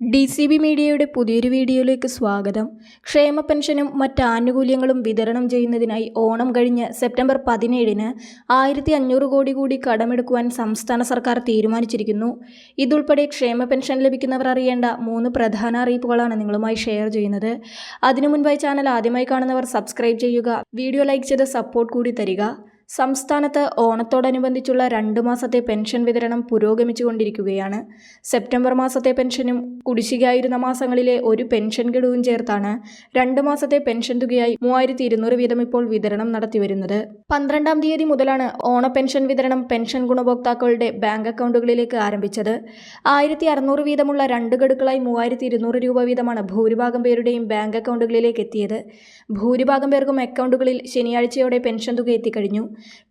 D C B മീഡിയയുടെ പുതിയൊരു വീഡിയോയിലേക്ക് സ്വാഗതം. ക്ഷേമ പെൻഷനും മറ്റ് ആനുകൂല്യങ്ങളും വിതരണം ചെയ്യുന്നതിനായി ഓണം കഴിഞ്ഞ് സെപ്റ്റംബർ പതിനേഴിന് ആയിരത്തി അഞ്ഞൂറ് കോടി കൂടി കടമെടുക്കുവാൻ സംസ്ഥാന സർക്കാർ തീരുമാനിച്ചിരിക്കുന്നു. ഇതുൾപ്പെടെ ക്ഷേമ പെൻഷൻ ലഭിക്കുന്നവർ അറിയേണ്ട മൂന്ന് പ്രധാന അറിയിപ്പുകളാണ് നിങ്ങളുമായി ഷെയർ ചെയ്യുന്നത്. അതിനു മുൻപായി ചാനൽ ആദ്യമായി കാണുന്നവർ സബ്സ്ക്രൈബ് ചെയ്യുക വീഡിയോ ലൈക്ക് ചെയ്ത് സപ്പോർട്ട് കൂടി തരിക. സംസ്ഥാനത്ത് ഓണത്തോടനുബന്ധിച്ചുള്ള രണ്ട് മാസത്തെ പെൻഷൻ വിതരണം പുരോഗമിച്ചുകൊണ്ടിരിക്കുകയാണ്. സെപ്റ്റംബർ മാസത്തെ പെൻഷനും കുടിശ്ശികയായിരുന്ന മാസങ്ങളിലെ ഒരു പെൻഷൻ ഗഡുവും ചേർത്താണ് രണ്ട് മാസത്തെ പെൻഷൻ തുകയായി മൂവായിരത്തി ഇരുന്നൂറ് വീതം ഇപ്പോൾ വിതരണം നടത്തിവരുന്നത്. പന്ത്രണ്ടാം തീയതി മുതലാണ് ഓണ പെൻഷൻ വിതരണം പെൻഷൻ ഗുണഭോക്താക്കളുടെ ബാങ്ക് അക്കൗണ്ടുകളിലേക്ക് ആരംഭിച്ചത്. ആയിരത്തി അറുന്നൂറ് വീതമുള്ള രണ്ട് ഗഡുക്കളായി മൂവായിരത്തി ഇരുന്നൂറ് രൂപ വീതമാണ് ഭൂരിഭാഗം പേരുടെയും ബാങ്ക് അക്കൗണ്ടുകളിലേക്ക് എത്തിയത്. ഭൂരിഭാഗം പേർക്കും അക്കൗണ്ടുകളിൽ ശനിയാഴ്ചയോടെ പെൻഷൻ തുക എത്തിക്കഴിഞ്ഞു.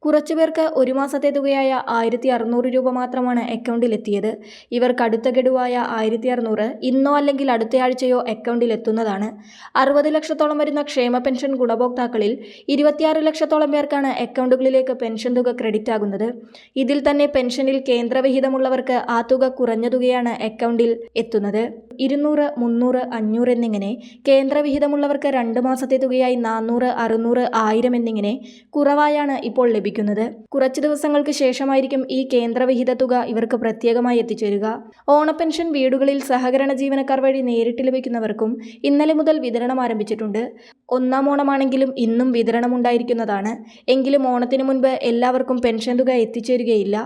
കുറച്ചുപേർക്ക് ഒരു മാസത്തെ തുകയായ ആയിരത്തി അറുന്നൂറ് രൂപ മാത്രമാണ് അക്കൗണ്ടിലെത്തിയത്. ഇവർക്ക് അടുത്ത ഗഡുവായ ആയിരത്തി അറുന്നൂറ് ഇന്നോ അല്ലെങ്കിൽ അടുത്തയാഴ്ചയോ അക്കൗണ്ടിലെത്തുന്നതാണ്. അറുപത് ലക്ഷത്തോളം വരുന്ന ക്ഷേമ പെൻഷൻ ഗുണഭോക്താക്കളിൽ ഇരുപത്തിയാറ് ലക്ഷത്തോളം പേർക്കാണ് അക്കൗണ്ടുകളിലേക്ക് പെൻഷൻ തുക ക്രെഡിറ്റ് ആകുന്നത്. ഇതിൽ തന്നെ പെൻഷനിൽ കേന്ദ്രവിഹിതമുള്ളവർക്ക് ആ തുക കുറഞ്ഞ തുകയാണ് അക്കൗണ്ടിൽ എത്തുന്നത്. ഇരുന്നൂറ് മുന്നൂറ് അഞ്ഞൂറ് എന്നിങ്ങനെ കേന്ദ്രവിഹിതമുള്ളവർക്ക് രണ്ട് മാസത്തെ തുകയായി നാനൂറ് അറുന്നൂറ് ആയിരം എന്നിങ്ങനെ കുറവായാണ് ഇപ്പോൾ ലഭിക്കുന്നത്. കുറച്ച് ദിവസങ്ങൾക്ക് ശേഷമായിരിക്കും ഈ കേന്ദ്രവിഹിത തുക ഇവർക്ക് പ്രത്യേകമായി എത്തിച്ചേരുക. ഓണപ്പെൻഷൻ വീടുകളിൽ സഹകരണ ജീവനക്കാർ വഴി നേരിട്ട് ലഭിക്കുന്നവർക്കും ഇന്നലെ മുതൽ വിതരണം ആരംഭിച്ചിട്ടുണ്ട്. ഒന്നാം ഓണമാണെങ്കിലും ഇന്നും വിതരണം ഉണ്ടായിരിക്കുന്നതാണ് എങ്കിലും ഓണത്തിന് മുൻപ് എല്ലാവർക്കും പെൻഷൻ തുക എത്തിച്ചേരുകയില്ല.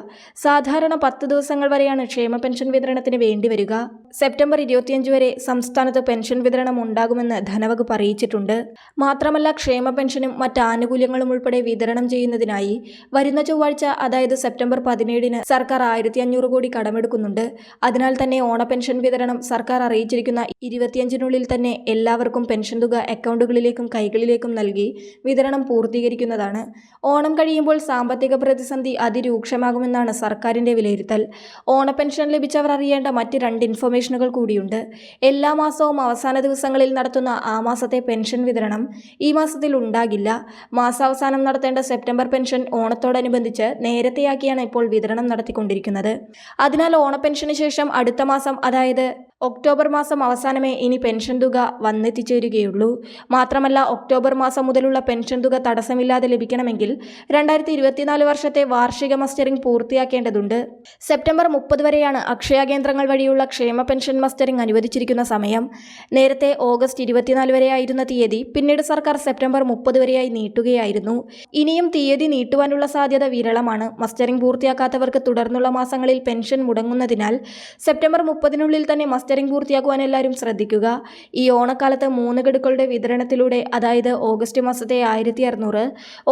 സാധാരണ പത്ത് ദിവസങ്ങൾ വരെയാണ് ക്ഷേമ പെൻഷൻ വിതരണത്തിന് വേണ്ടിവരിക. സെപ്റ്റംബർ ഇരുപത്തിയഞ്ച് വരെ സംസ്ഥാനത്ത് പെൻഷൻ വിതരണം ഉണ്ടാകുമെന്ന് ധനവകുപ്പ് അറിയിച്ചിട്ടുണ്ട്. മാത്രമല്ല ക്ഷേമ പെൻഷനും മറ്റ് ആനുകൂല്യങ്ങളും ഉൾപ്പെടെ വിതരണം ചെയ്യുന്നതിനായി വരുന്ന ചൊവ്വാഴ്ച അതായത് സെപ്റ്റംബർ പതിനേഴിന് സർക്കാർ ആയിരത്തി അഞ്ഞൂറ് കോടി കടമെടുക്കുന്നുണ്ട്. അതിനാൽ തന്നെ ഓണ പെൻഷൻ വിതരണം സർക്കാർ അറിയിച്ചിരിക്കുന്ന ഇരുപത്തിയഞ്ചിനുള്ളിൽ തന്നെ എല്ലാവർക്കും പെൻഷൻ തുക അക്കൗണ്ടുകളിലേക്കും കൈകളിലേക്കും നൽകി വിതരണം പൂർത്തീകരിക്കുന്നതാണ്. ഓണം കഴിയുമ്പോൾ സാമ്പത്തിക പ്രതിസന്ധി അതിരൂക്ഷമാകുമെന്നാണ് സർക്കാരിന്റെ വിലയിരുത്തൽ. ഓണ പെൻഷൻ ലഭിച്ചവർ അറിയേണ്ട മറ്റ് രണ്ട് ഇൻഫർമേഷനുകൾ കൂടിയുണ്ട്. എല്ലാ മാസവും അവസാന ദിവസങ്ങളിൽ നടത്തുന്ന ആ മാസത്തെ പെൻഷൻ വിതരണം ഈ മാസത്തിൽ ഉണ്ടാകില്ല. മാസാവസാനം നടത്തേണ്ട സെപ്റ്റംബർ പെൻഷൻ ഓണത്തോടനുബന്ധിച്ച് നേരത്തെയാക്കിയാണ് ഇപ്പോൾ വിതരണം നടത്തിക്കൊണ്ടിരിക്കുന്നത്. അതിനാൽ ഓണപ്പെൻഷന് ശേഷം അടുത്ത മാസം അതായത് ഒക്ടോബർ മാസം അവസാനമേ ഇനി പെൻഷൻ തുക വന്നെത്തിച്ചേരുകയുള്ളൂ. മാത്രമല്ല ഒക്ടോബർ മാസം മുതലുള്ള പെൻഷൻ തുക തടസ്സമില്ലാതെ ലഭിക്കണമെങ്കിൽ രണ്ടായിരത്തി ഇരുപത്തിനാല് വർഷത്തെ വാർഷിക മസ്റ്ററിംഗ് പൂർത്തിയാക്കേണ്ടതുണ്ട്. സെപ്റ്റംബർ മുപ്പത് വരെയാണ് അക്ഷയ കേന്ദ്രങ്ങൾ വഴിയുള്ള ക്ഷേമ പെൻഷൻ മസ്റ്ററിംഗ് അനുവദിച്ചിരിക്കുന്ന സമയം. നേരത്തെ ഓഗസ്റ്റ് ഇരുപത്തിനാല് വരെയായിരുന്ന തീയതി പിന്നീട് സർക്കാർ സെപ്റ്റംബർ മുപ്പത് വരെയായി നീട്ടുകയായിരുന്നു. ഇനിയും തീയതി നീട്ടുവാനുള്ള സാധ്യത വിരളമാണ്. മസ്റ്ററിംഗ് പൂർത്തിയാക്കാത്തവർക്ക് തുടർന്നുള്ള മാസങ്ങളിൽ പെൻഷൻ മുടങ്ങുന്നതിനാൽ സെപ്റ്റംബർ മുപ്പതിനുള്ളിൽ തന്നെ മസ്റ്ററിംഗ് പൂർത്തിയാക്കുവാൻ എല്ലാവരും ശ്രദ്ധിക്കുക. ഈ ഓണക്കാലത്ത് മൂന്ന് ഗഡുക്കളുടെ വിതരണത്തിലൂടെ അതായത് ഓഗസ്റ്റ് മാസത്തെ ആയിരത്തി അറുന്നൂറ്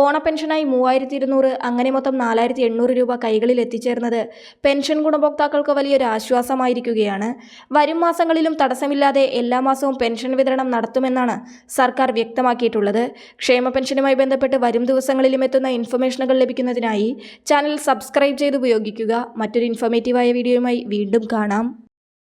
ഓണ പെൻഷനായി മൂവായിരത്തി ഇരുന്നൂറ് അങ്ങനെ മൊത്തം നാലായിരത്തി എണ്ണൂറ് രൂപ കൈകളിൽ എത്തിച്ചേർന്നത് പെൻഷൻ ഗുണഭോക്താക്കൾക്ക് വലിയൊരു ആശ്വാസമായിരിക്കുകയാണ്. വരും മാസങ്ങളിലും തടസ്സമില്ലാതെ എല്ലാ മാസവും പെൻഷൻ വിതരണം നടത്തുമെന്നാണ് സർക്കാർ വ്യക്തമാക്കിയിട്ടുള്ളത്. ക്ഷേമ പെൻഷനുമായി ബന്ധപ്പെട്ട് വരും ദിവസങ്ങളിലും എത്തുന്ന ഇൻഫർമേഷനുകൾ ലഭിക്കുന്നതിനായി ചാനൽ സബ്സ്ക്രൈബ് ചെയ്ത് ഉപയോഗിക്കുക മറ്റൊരു ഇൻഫോർമേറ്റീവായ വീഡിയോയുമായി വീണ്ടും കാണാം.